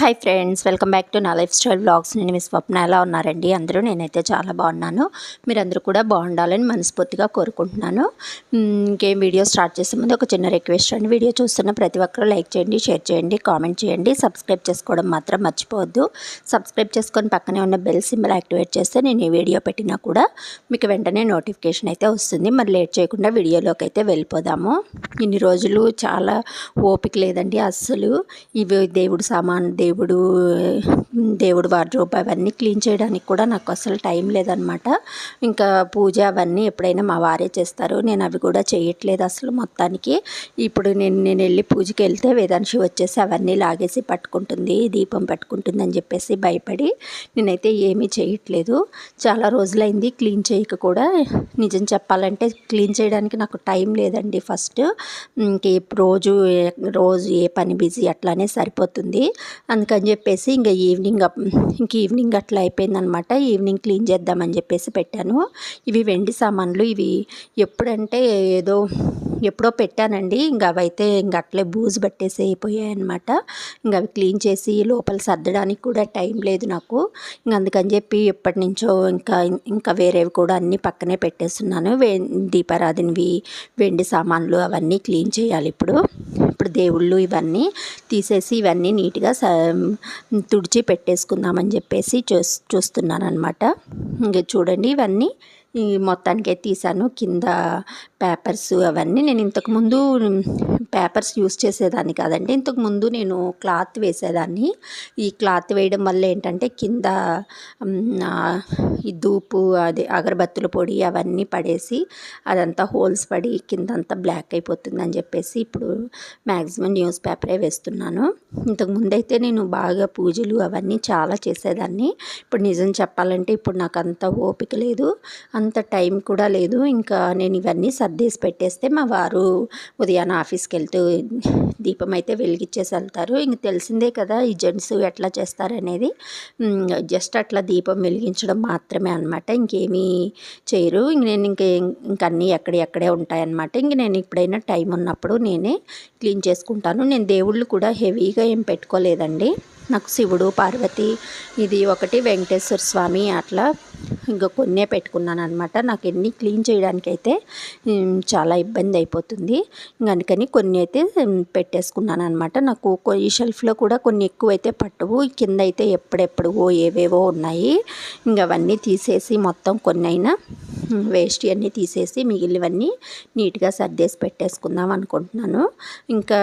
Hi friends welcome back to నా life style blogs నేను మీ స్వప్న ఎలా ఉన్నారండి? అందరూ నేనైతే చాలా బాగున్నాను. మీరందరూ కూడా బాగుండాలని మనస్ఫూర్తిగా కోరుకుంటున్నాను. ఇంకేం వీడియో స్టార్ట్ చేసే ముందు ఒక చిన్న రిక్వెస్ట్ అండి. వీడియో చూస్తున్న ప్రతి ఒక్కరూ లైక్ చేయండి షేర్ చేయండి కామెంట్ చేయండి. సబ్స్క్రైబ్ చేసుకోవడం మాత్రం మర్చిపోవద్దు. సబ్స్క్రైబ్ చేసుకొని పక్కనే ఉన్న బెల్ సింబల్ యాక్టివేట్ చేస్తే నేను ఈ వీడియో పెట్టినా కూడా మీకు వెంటనే నోటిఫికేషన్ అయితే వస్తుంది. మరి లేట్ చేయకుండా వీడియోలోకి అయితే వెళ్ళిపోదాము. ఇన్ని రోజులు చాలా ఓపిక లేదండి అస్సలు. ఇవి దేవుడు సామాన్ దేవుడు దేవుడు వార్డ్రోబ్ అవన్నీ క్లీన్ చేయడానికి కూడా నాకు అసలు టైం లేదనమాట ఇంకా పూజ అవన్నీ ఎప్పుడైనా మా వారే చేస్తారు. నేను అవి కూడా చేయట్లేదు అసలు మొత్తానికి. ఇప్పుడు నేను నేను వెళ్ళి పూజకి వెళ్తే వేదాంశి వచ్చేసి అవన్నీ లాగేసి పట్టుకుంటుంది దీపం పెట్టుకుంటుంది అని చెప్పేసి భయపడి నేనైతే ఏమీ చేయట్లేదు. చాలా రోజులైంది క్లీన్ చేయక కూడా. నిజం చెప్పాలంటే క్లీన్ చేయడానికి నాకు టైం లేదండి ఫస్ట్. ఇంక రోజు రోజు ఏ పని బిజీ అట్లానే సరిపోతుంది. అందుకని చెప్పేసి ఇంకా ఈవినింగ్ ఇంక ఈవినింగ్ అట్లా అయిపోయిందనమాట. ఈవినింగ్ క్లీన్ చేద్దామని చెప్పేసి పెట్టాను. ఇవి వెండి సామాన్లు. ఇవి ఎప్పుడంటే ఏదో ఎప్పుడో పెట్టానండి. ఇంకా అవైతే ఇంక అట్లే బూజు పట్టేసి అయిపోయాయి అనమాట ఇంకా అవి క్లీన్ చేసి లోపల సర్దడానికి కూడా టైం లేదు నాకు. ఇంక అందుకని చెప్పి ఎప్పటి నుంచో ఇంకా ఇంకా వేరేవి కూడా అన్నీ పక్కనే పెట్టేస్తున్నాను. వే దీపారాధనవి వెండి సామాన్లు అవన్నీ క్లీన్ చేయాలి ఇప్పుడు. ఇప్పుడు దేవుళ్ళు ఇవన్నీ తీసేసి ఇవన్నీ నీట్గా స తుడిచి పెట్టేసుకుందామని చెప్పేసి చూస్ చూస్తున్నాను అనమాట ఇంకా చూడండి ఇవన్నీ ఈ మొత్తానికే తీసాను కింద పేపర్స్ అవన్నీ నేను ఇంతకుముందు పేపర్స్ యూస్ చేసేదాన్ని కాదండి. ఇంతకుముందు నేను క్లాత్ వేసేదాన్ని. ఈ క్లాత్ వేయడం వల్ల ఏంటంటే కింద ఈ దూపు అదే అగరబత్తుల పొడి అవన్నీ పడేసి అదంతా హోల్స్ పడి కింద అంతా బ్లాక్ అయిపోతుంది అని చెప్పేసి ఇప్పుడు మ్యాక్సిమం న్యూస్ పేపరే వేస్తున్నాను. ఇంతకుముందైతే అయితే నేను బాగా పూజలు అవన్నీ చాలా చేసేదాన్ని. ఇప్పుడు నిజం చెప్పాలంటే ఇప్పుడు నాకు అంత ఓపిక లేదు. అంత టైం కూడా లేదు. ఇంకా నేను ఇవన్నీ సర్దేసి పెట్టేస్తే మా వారు ఉదయాన్నే ఆఫీస్కి వెళ్తూ దీపం అయితే వెలిగించేసి వెళ్తారు. ఇంక తెలిసిందే కదా ఈ జెంట్స్ ఎట్లా చేస్తారనేది. జస్ట్ అట్లా దీపం వెలిగించడం మాత్రమే అనమాట ఇంకేమీ చేయరు. ఇంక నేను ఇంక ఇంక అన్నీ ఎక్కడే ఉంటాయన్నమాట. ఇంక నేను ఎప్పుడైనా టైం ఉన్నప్పుడు నేనే క్లీన్ చేసుకుంటాను. నేను దేవుళ్ళు కూడా హెవీగా ఏం పెట్టుకోలేదండి. నాకు శివుడు పార్వతి ఇది ఒకటి వెంకటేశ్వర స్వామి అట్లా ఇంకా కొన్నే పెట్టుకున్నాను అనమాట నాకు ఎన్ని క్లీన్ చేయడానికి అయితే చాలా ఇబ్బంది అయిపోతుంది. అందుకని కొన్ని అయితే పెట్టేసుకున్నాను అనమాట నాకు ఈ షెల్ఫ్లో కూడా కొన్ని ఎక్కువైతే పట్టవు. కింద అయితే ఎప్పుడెప్పుడువో ఏవేవో ఉన్నాయి. ఇంకా అవన్నీ తీసేసి మొత్తం కొన్ని అయినా వేస్ట్ అన్నీ తీసేసి మిగిలినవన్నీ నీట్గా సర్దేసి పెట్టేసుకుందాం అనుకుంటున్నాను. ఇంకా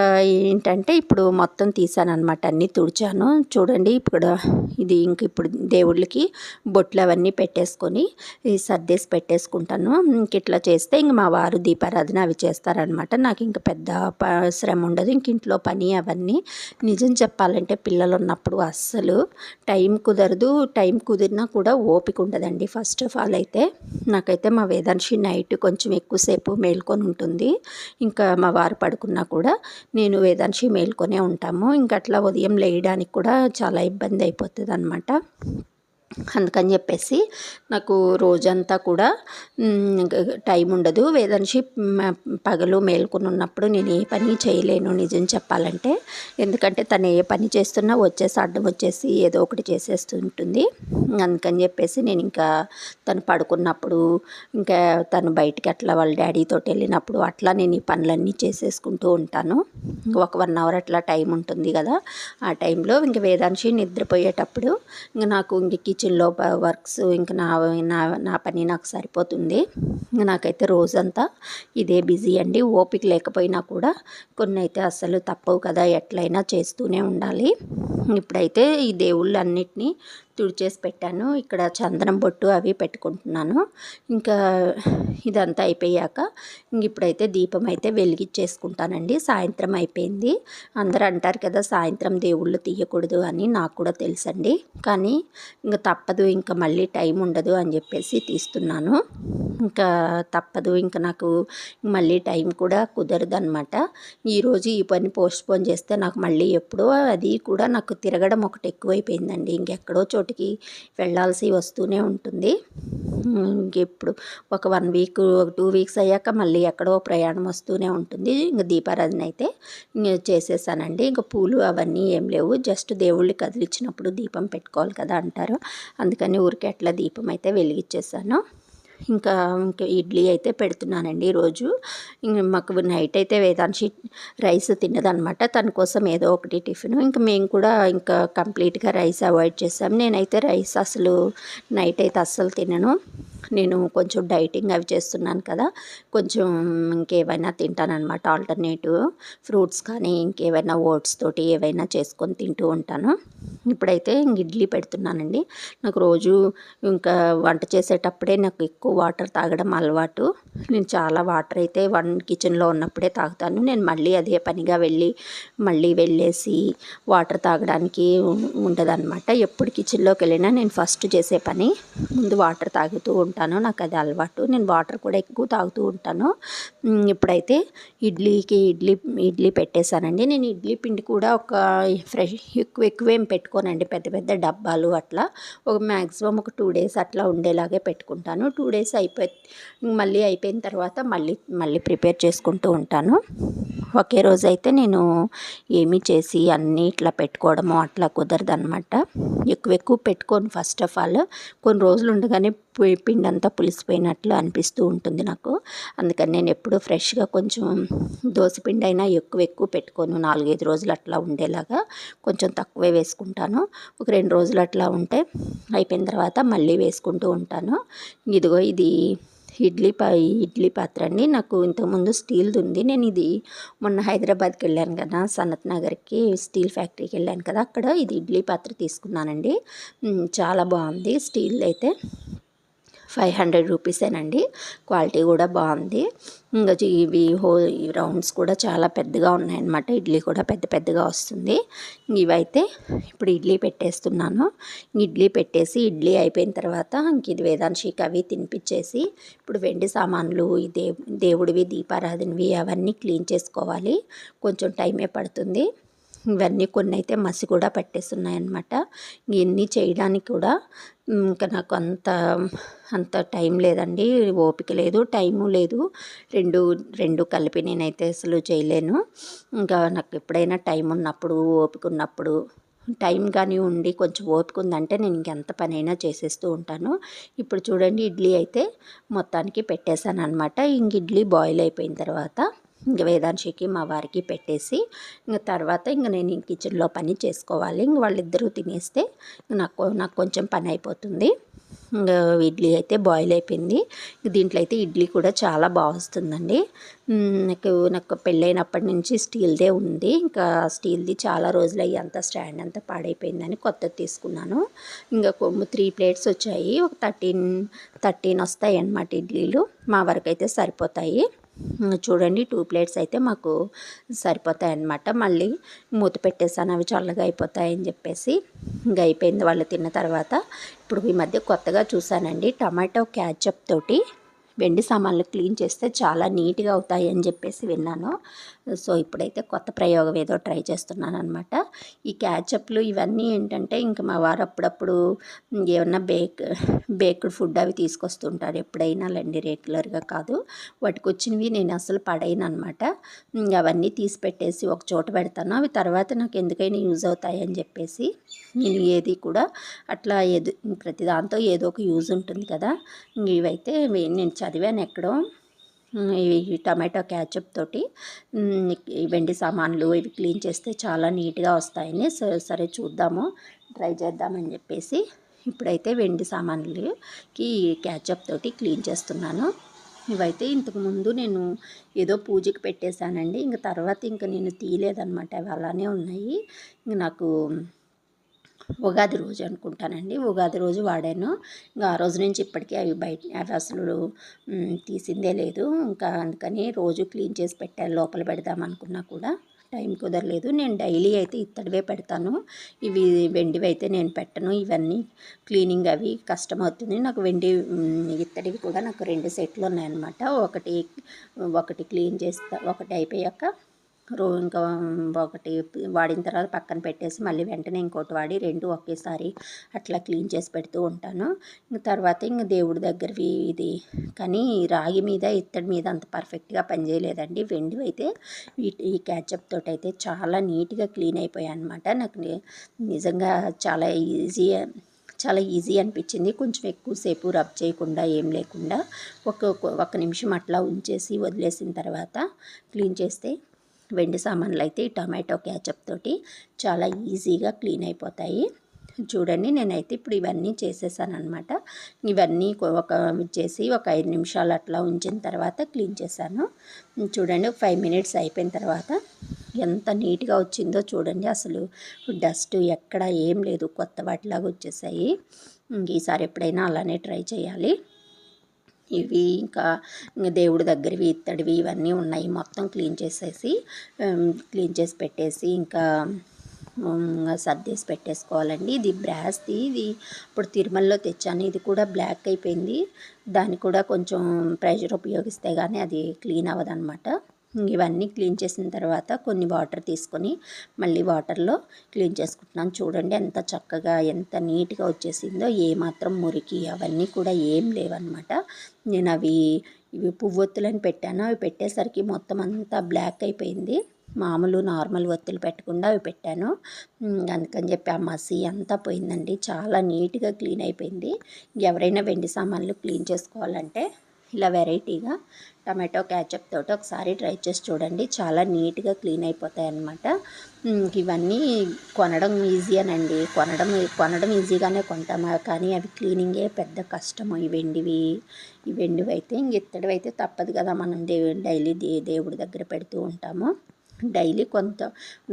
ఏంటంటే ఇప్పుడు మొత్తం తీసాను అనమాట అన్నీ తుడిచాను. చూడండి ఇప్పుడు ఇది ఇంక ఇప్పుడు దేవుళ్ళకి బొట్లు అవన్నీ పెట్టేసుకొని సర్దేసి పెట్టేసుకుంటాను. ఇంక ఇట్లా చేస్తే ఇంక మా వారు దీపారాధన అవి చేస్తారనమాట నాకు ఇంక పెద్ద శ్రమ ఉండదు. ఇంక ఇంట్లో పని అవన్నీ నిజం చెప్పాలంటే పిల్లలు ఉన్నప్పుడు అస్సలు టైం కుదరదు. టైం కుదిరినా కూడా ఓపిక ఉండదండి ఫస్ట్ ఆఫ్ ఆల్ అయితే. అయితే మా వేదాంశి నైట్ కొంచెం ఎక్కువసేపు మేల్కొని ఉంటుంది. ఇంకా మా వారు పడుకున్నా కూడా నేను వేదాంశి మేల్కొనే ఉంటాము. ఇంకా అట్లా ఉదయం లేయడానికి కూడా చాలా ఇబ్బంది అయిపోతుంది అనమాట అందుకని చెప్పేసి నాకు రోజంతా కూడా టైం ఉండదు. వేదాంశి పగలు మేల్కొని ఉన్నప్పుడు నేను ఏ పని చేయలేను నిజం చెప్పాలంటే. ఎందుకంటే తను ఏ పని చేస్తున్నా వచ్చేసి అడ్డం వచ్చేసి ఏదో ఒకటి చేసేస్తుంటుంది అందుకని చెప్పేసి నేను ఇంకా తను పడుకున్నప్పుడు ఇంకా తను బయటికి అట్లా వాళ్ళ డాడీతో వెళ్ళినప్పుడు అట్లా నేను ఈ పనులన్నీ చేసేసుకుంటూ ఉంటాను. ఒక వన్ అవర్ అట్లా టైం ఉంటుంది కదా. ఆ టైంలో ఇంక వేదాంశి నిద్రపోయేటప్పుడు ఇంక నాకు ఇంక కిచెన్లో వర్క్స్ ఇంకా నా నా నా పని నాకు సరిపోతుంది. నాకైతే రోజంతా ఇదే బిజీ అండి. ఓపిక లేకపోయినా కూడా కొన్ని అయితే అసలు తప్పవు కదా ఎట్లయినా చేస్తూనే ఉండాలి. ఇప్పుడైతే ఈ దేవుళ్ళు అన్నిటినీ తుడిచేసి పెట్టాను. ఇక్కడ చందనం బొట్టు అవి పెట్టుకుంటున్నాను. ఇంకా ఇదంతా అయిపోయాక ఇప్పుడైతే దీపం అయితే వెలిగించేసుకుంటానండి. సాయంత్రం అయిపోయింది. అందరూ అంటారు కదా సాయంత్రం దేవుళ్ళు తీయకూడదు అని నాకు కూడా తెలుసండి. కానీ ఇంకా తప్పదు ఇంకా మళ్ళీ టైం ఉండదు అని చెప్పేసి తీస్తున్నాను. ఇంకా తప్పదు. ఇంకా నాకు మళ్ళీ టైం కూడా కుదరదు అనమాట ఈరోజు ఈ పని పోస్ట్పోన్ చేస్తే నాకు మళ్ళీ ఎప్పుడో అది కూడా నాకు తిరగడం ఒకటి ఎక్కువైపోయిందండి. ఇంకెక్కడో చోటికి వెళ్ళాల్సి వస్తూనే ఉంటుంది. ఇంకెప్పుడు ఒక వన్ వీక్ ఒక టూ వీక్స్ అయ్యాక మళ్ళీ ఎక్కడో ప్రయాణం వస్తూనే ఉంటుంది. ఇంకా దీపారాధన అయితే చేసేసానండి. ఇంకా పూలు అవన్నీ ఏం లేవు. జస్ట్ దేవుళ్ళు కదిలిచ్చినప్పుడు దీపం పెట్టుకోవాలి కదా అంటారు. అందుకని ఊరికే అట్లా దీపం అయితే వెలిగించేసాను. ఇంకా ఇంకా ఇడ్లీ అయితే పెడుతున్నానండి ఈరోజు. మాకు నైట్ అయితే వేదాంశి రైస్ తిన్నదనమాట. తన కోసం ఏదో ఒకటి టిఫిన్. ఇంకా మేము కూడా ఇంకా కంప్లీట్గా రైస్ అవాయిడ్ చేసాం. నేనైతే రైస్ అసలు నైట్ అయితే అస్సలు తినను. నేను కొంచెం డైటింగ్ అవి చేస్తున్నాను కదా కొంచెం ఇంకేమైనా తింటానమాట ఆల్టర్నేటివ్ ఫ్రూట్స్ కానీ ఇంకేమైనా ఓట్స్ తోటి ఏవైనా చేసుకొని తింటూ ఉంటాను. ఇప్పుడైతే ఇడ్లీ పెడుతున్నానండి. నాకు రోజు ఇంకా వంట చేసేటప్పుడే నాకు ఎక్కువ వాటర్ తాగడం అలవాటు. నేను చాలా వాటర్ అయితే వన్ కిచెన్లో ఉన్నప్పుడే తాగుతాను. నేను మళ్ళీ అదే పనిగా వెళ్ళి మళ్ళీ వెళ్ళేసి వాటర్ తాగడానికి ఉండదన్నమాట. ఎప్పుడు కిచెన్లోకి వెళ్ళినా నేను ఫస్ట్ చేసే పని ముందు వాటర్ తాగుతూ ఉంటాను ఉంటాను నాకు అది అలవాటు. నేను వాటర్ కూడా ఎక్కువ తాగుతూ ఉంటాను. ఇప్పుడైతే ఇడ్లీకి ఇడ్లీ ఇడ్లీ పెట్టేశానండి. నేను ఇడ్లీ పిండి కూడా ఒక ఫ్రెష్ ఎక్కువ ఎక్కువ ఏం పెట్టుకోనండి. పెద్ద పెద్ద డబ్బాలు అట్లా. ఒక మ్యాక్సిమం ఒక టూ డేస్ అట్లా ఉండేలాగే పెట్టుకుంటాను. టూ డేస్ అయిపోయి మళ్ళీ అయిపోయిన తర్వాత మళ్ళీ మళ్ళీ ప్రిపేర్ చేసుకుంటూ ఉంటాను. ఒకే రోజు అయితే నేను ఏమీ చేసి అన్నీ ఇట్లా పెట్టుకోవడము అట్లా కుదరదనమాట ఎక్కువ ఎక్కువ పెట్టుకోను ఫస్ట్ ఆఫ్ ఆల్. కొన్ని రోజులు ఉండగానే పిండి అంతా పులిసిపోయినట్లు అనిపిస్తూ ఉంటుంది నాకు. అందుకని నేను ఎప్పుడూ ఫ్రెష్గా కొంచెం పిండి అయినా ఎక్కువ ఎక్కువ పెట్టుకోను. నాలుగైదు రోజులు అట్లా ఉండేలాగా కొంచెం తక్కువే వేసుకుంటాను. ఒక రెండు రోజులు అట్లా ఉంటే అయిపోయిన తర్వాత మళ్ళీ వేసుకుంటూ ఉంటాను. ఇదిగో ఇది ఇడ్లీ పా ఇడ్లీ పాత్ర అండి. నాకు ఇంతకుముందు స్టీల్ది ఉంది. నేను ఇది మొన్న హైదరాబాద్కి వెళ్ళాను కదా సనత్ నగర్కి స్టీల్ ఫ్యాక్టరీకి వెళ్ళాను కదా అక్కడ ఇది ఇడ్లీ పాత్ర తీసుకున్నానండి. చాలా బాగుంది స్టీల్ అయితే. Five hundred రూపీసేనండి. క్వాలిటీ కూడా బాగుంది. ఇంకా ఇవి హో రౌండ్స్ కూడా చాలా పెద్దగా ఉన్నాయన్నమాట. ఇడ్లీ కూడా పెద్ద పెద్దగా వస్తుంది. ఇవైతే ఇప్పుడు ఇడ్లీ పెట్టేస్తున్నాను. ఇడ్లీ పెట్టేసి ఇడ్లీ అయిపోయిన తర్వాత ఇంక ఇది వేదాంశికి అవి తినిపించేసి ఇప్పుడు వెండి సామాన్లు దే దేవుడివి దీపారాధనవి అవన్నీ క్లీన్ చేసుకోవాలి. కొంచెం టైమే పడుతుంది. ఇవన్నీ కొన్ని అయితే మసి కూడా పట్టేస్తున్నాయన్నమాట ఇవన్నీ చేయడానికి కూడా ఇంకా నాకు అంత అంత టైం లేదండి. ఓపిక లేదు టైము లేదు. రెండు రెండు కలిపి నేనైతే అసలు చేయలేను. ఇంకా నాకు ఎప్పుడైనా టైం ఉన్నప్పుడు ఓపిక ఉన్నప్పుడు టైం కానీ ఉండి కొంచెం ఓపిక ఉందంటే నేను ఇంకెంత పనైనా చేసేస్తూ ఉంటాను. ఇప్పుడు చూడండి ఇడ్లీ అయితే మొత్తానికి పెట్టేశాను అనమాట ఇంక ఇడ్లీ బాయిల్ అయిపోయిన తర్వాత ఇంక వేదాంశికి మా వారికి పెట్టేసి ఇంక తర్వాత ఇంక నేను కిచెన్లో పని చేసుకోవాలి. ఇంక వాళ్ళిద్దరూ తినేస్తే నాకు నాకు కొంచెం పని అయిపోతుంది. ఇడ్లీ అయితే బాయిల్ అయిపోయింది. దీంట్లో అయితే ఇడ్లీ కూడా చాలా బాగా వస్తుందండి. నాకు నాకు పెళ్ళైనప్పటి నుంచి స్టీల్దే ఉంది. ఇంకా స్టీల్ది చాలా రోజులు అయ్యి అంత స్టాండ్ అంతా పాడైపోయిందని కొత్తది తీసుకున్నాను. ఇంకా కొమ్ము త్రీ ప్లేట్స్ వచ్చాయి. ఒక థర్టీన్ థర్టీన్ వస్తాయి అన్నమాట ఇడ్లీలు. మా వరకు అయితే సరిపోతాయి. చూడండి టూ ప్లేట్స్ అయితే మాకు సరిపోతాయి అన్నమాట మళ్ళీ మూత పెట్టేసాను అవి చల్లగా అయిపోతాయని చెప్పేసి ఇంకా అయిపోయింది వాళ్ళు తిన్న తర్వాత. ఇప్పుడు ఈ మధ్య కొత్తగా చూసానండి టమాటో క్యాచప్ తోటి వెండి సామాన్లు క్లీన్ చేస్తే చాలా నీట్గా అవుతాయి అని చెప్పేసి విన్నాను. సో ఇప్పుడైతే కొత్త ప్రయోగం ఏదో ట్రై చేస్తున్నాను అనమాట ఈ క్యాచప్లు ఇవన్నీ ఏంటంటే ఇంకా మా వారు అప్పుడప్పుడు ఏమన్నా బేక్ బేక్డ్ ఫుడ్ అవి తీసుకొస్తుంటారు. ఎప్పుడైనా లేండి రెగ్యులర్గా కాదు. వాటికి వచ్చినవి నేను అసలు పడైను అనమాట అవన్నీ తీసి పెట్టేసి ఒక చోట పెడతాను. అవి తర్వాత నాకు ఎందుకైనా యూజ్ అవుతాయి అని చెప్పేసి నేను ఏది కూడా అట్లా ఏదో ప్రతి దాంతో ఏదో ఒక యూజ్ ఉంటుంది కదా. ఇవైతే నేను చదివాను ఎక్కడో. ఇవి టమాటో క్యాచప్ తోటి. వెండి సామాన్లు ఇవి క్లీన్ చేస్తే చాలా నీట్గా వస్తాయని. సరే చూద్దాము. ట్రై చేద్దామని చెప్పేసి ఇప్పుడైతే వెండి సామాన్లకి క్యాచప్ తోటి క్లీన్ చేస్తున్నాను. ఇవైతే ఇంతకుముందు నేను ఏదో పూజకి పెట్టేశానండి. ఇంక తర్వాత ఇంకా నేను తీయలేదనమాట అవి అలానే ఉన్నాయి. ఇంక నాకు ఉగాది రోజు అనుకుంటానండి. ఉగాది రోజు వాడాను. ఇంకా ఆ రోజు నుంచి ఇప్పటికీ అవి బయట అవి అసలు తీసిందే లేదు. ఇంకా అందుకని రోజు క్లీన్ చేసి పెట్టాను. లోపల పెడదాం అనుకున్నా కూడా టైం కుదరలేదు. నేను డైలీ అయితే ఇత్తడివే పెడతాను. ఇవి వెండివి అయితే నేను పెట్టను. ఇవన్నీ క్లీనింగ్ అవి కష్టం అవుతుంది నాకు వెండి ఇత్తడివి కూడా నాకు రెండు సెట్లు ఉన్నాయన్నమాట. ఒకటి ఒకటి క్లీన్ చేస్తా ఒకటి అయిపోయాక రో ఇంకా ఒకటి వాడిన తర్వాత పక్కన పెట్టేసి మళ్ళీ వెంటనే ఇంకోటి వాడి రెండు ఒకేసారి అట్లా క్లీన్ చేసి పెడుతూ ఉంటాను. ఇంక తర్వాత ఇంక దేవుడి దగ్గరవి ఇది. కానీ రాగి మీద ఇత్తడి మీద అంత పర్ఫెక్ట్గా పనిచేయలేదండి వెండి అయితే ఈ ఈ క్యాచప్ తోటి అయితే చాలా నీట్గా క్లీన్ అయిపోయాయి అనమాట నాకు నిజంగా చాలా ఈజీ చాలా ఈజీ అనిపించింది. కొంచెం ఎక్కువసేపు రబ్ చేయకుండా ఏం లేకుండా ఒక ఒక నిమిషం అట్లా ఉంచేసి వదిలేసిన తర్వాత క్లీన్ చేస్తే వెండి సామాన్లు అయితే ఈ టమాటో క్యాచప్ తోటి చాలా ఈజీగా క్లీన్ అయిపోతాయి. చూడండి నేనైతే ఇప్పుడు ఇవన్నీ చేసేసాను అనమాట ఇవన్నీ ఒక చేసి ఒక ఐదు నిమిషాలు అట్లా ఉంచిన తర్వాత క్లీన్ చేశాను. చూడండి ఒక ఫైవ్ మినిట్స్ అయిపోయిన తర్వాత ఎంత నీట్గా వచ్చిందో చూడండి అసలు. డస్ట్ ఎక్కడ ఏం లేదు కొత్త వాటిలాగా వచ్చేసాయి. ఈసారి ఎప్పుడైనా అలానే ట్రై చేయాలి. ఇవి ఇంకా దేవుడి దగ్గరవి ఇత్తడివి ఇవన్నీ ఉన్నాయి. మొత్తం క్లీన్ చేసేసి క్లీన్ చేసి పెట్టేసి ఇంకా సర్దేసి పెట్టేసుకోవాలండి. ఇది బ్రాస్ది ఇది ఇప్పుడు తిరుమలలో తెచ్చాను. ఇది కూడా బ్లాక్ అయిపోయింది. దాన్ని కూడా కొంచెం ప్రెషర్ ఉపయోగిస్తే కానీ అది క్లీన్ అవ్వదన్నమాట ఇవన్నీ క్లీన్ చేసిన తర్వాత కొన్ని వాటర్ తీసుకొని మళ్ళీ వాటర్లో క్లీన్ చేసుకుంటున్నాను. చూడండి ఎంత చక్కగా ఎంత నీట్గా వచ్చేసిందో. ఏ మాత్రం మురికి అవన్నీ కూడా ఏం లేవన్నమాట. నేను అవి ఇవి పువ్వొత్తులని పెట్టాను. అవి పెట్టేసరికి మొత్తం అంతా బ్లాక్ అయిపోయింది. మామూలు నార్మల్ ఒత్తులు పెట్టకుండా అవి పెట్టాను. అందుకని చెప్పి ఆ మసి అంతా పోయిందండి. చాలా నీట్గా క్లీన్ అయిపోయింది. ఎవరైనా వెండి సామాన్లు క్లీన్ చేసుకోవాలంటే ఇలా వెరైటీగా టమాటో క్యాచప్ తోటి ఒకసారి ట్రై చేసి చూడండి. చాలా నీట్గా క్లీన్ అయిపోతాయి అన్నమాట. ఇవన్నీ కొనడం ఈజీయేనండి కొనడం కొనడం ఈజీగానే కొంటామా? కానీ అవి క్లీనింగే పెద్ద కష్టము. ఈ వెండివి ఈ వెండివి అయితే ఇంక ఇత్తడివి అయితే తప్పదు కదా. మనం దేవుడు డైలీ దే దేవుడి దగ్గర పెడుతూ ఉంటాము. డైలీ కొంత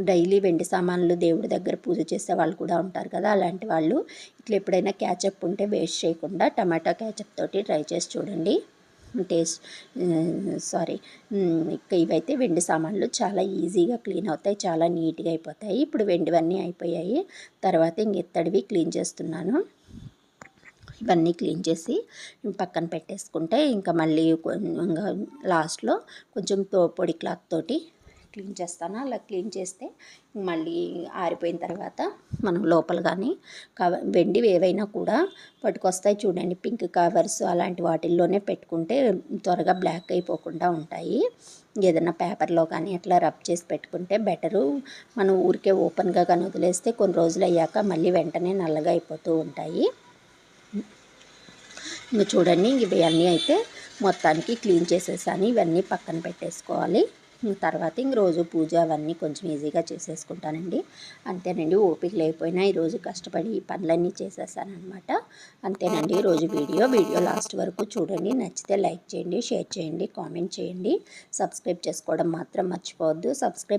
డైలీ వెండి సామాన్లు దేవుడి దగ్గర పూజ చేసే వాళ్ళు కూడా ఉంటారు కదా. అలాంటి వాళ్ళు ఇట్లా ఎప్పుడైనా క్యాచప్ ఉంటే వేస్ట్ చేయకుండా టమాటా క్యాచప్ తోటి ట్రై చేసి చూడండి. టేస్ట్ సారీ ఇవైతే వెండి సామాన్లు చాలా ఈజీగా క్లీన్ అవుతాయి చాలా నీట్గా అయిపోతాయి. ఇప్పుడు వెండివన్నీ అయిపోయాయి. తర్వాత ఇంక ఇత్తడివి క్లీన్ చేస్తున్నాను. ఇవన్నీ క్లీన్ చేసి పక్కన పెట్టేసుకుంటే ఇంకా మళ్ళీ ఇంకా లాస్ట్లో కొంచెం తో పొడి క్లాత్ తోటి క్లీన్ చేస్తాను. అలా క్లీన్ చేస్తే మళ్ళీ ఆరిపోయిన తర్వాత మనం లోపల కానీ కవ వెండివి ఏవైనా కూడా పట్టుకొస్తాయి చూడండి. పింక్ కవర్స్ అలాంటి వాటిల్లోనే పెట్టుకుంటే త్వరగా బ్లాక్ అయిపోకుండా ఉంటాయి. ఏదైనా పేపర్లో కానీ అట్లా రబ్ చేసి పెట్టుకుంటే బెటరు. మనం ఊరికే ఓపెన్గా కానీ వదిలేస్తే కొన్ని రోజులు అయ్యాక మళ్ళీ వెంటనే నల్లగా అయిపోతూ ఉంటాయి. ఇంకా చూడండి ఇవన్నీ అయితే మొత్తానికి క్లీన్ చేసేసాను. ఇవన్నీ పక్కన పెట్టేసుకోవాలి. తర్వాత ఇంక రోజు పూజ అవన్నీ కొంచెం ఈజీగా చేసేసుకుంటానండి. అంతేనండి ఓపిక లేకపోయినా ఈరోజు కష్టపడి ఈ పనులన్నీ చేసేసానమాట అంతేనండి ఈరోజు వీడియో వీడియో లాస్ట్ వరకు చూడండి. నచ్చితే లైక్ చేయండి షేర్ చేయండి కామెంట్ చేయండి. సబ్స్క్రైబ్ చేసుకోవడం మాత్రం మర్చిపోవద్దు. సబ్స్క్రైబ్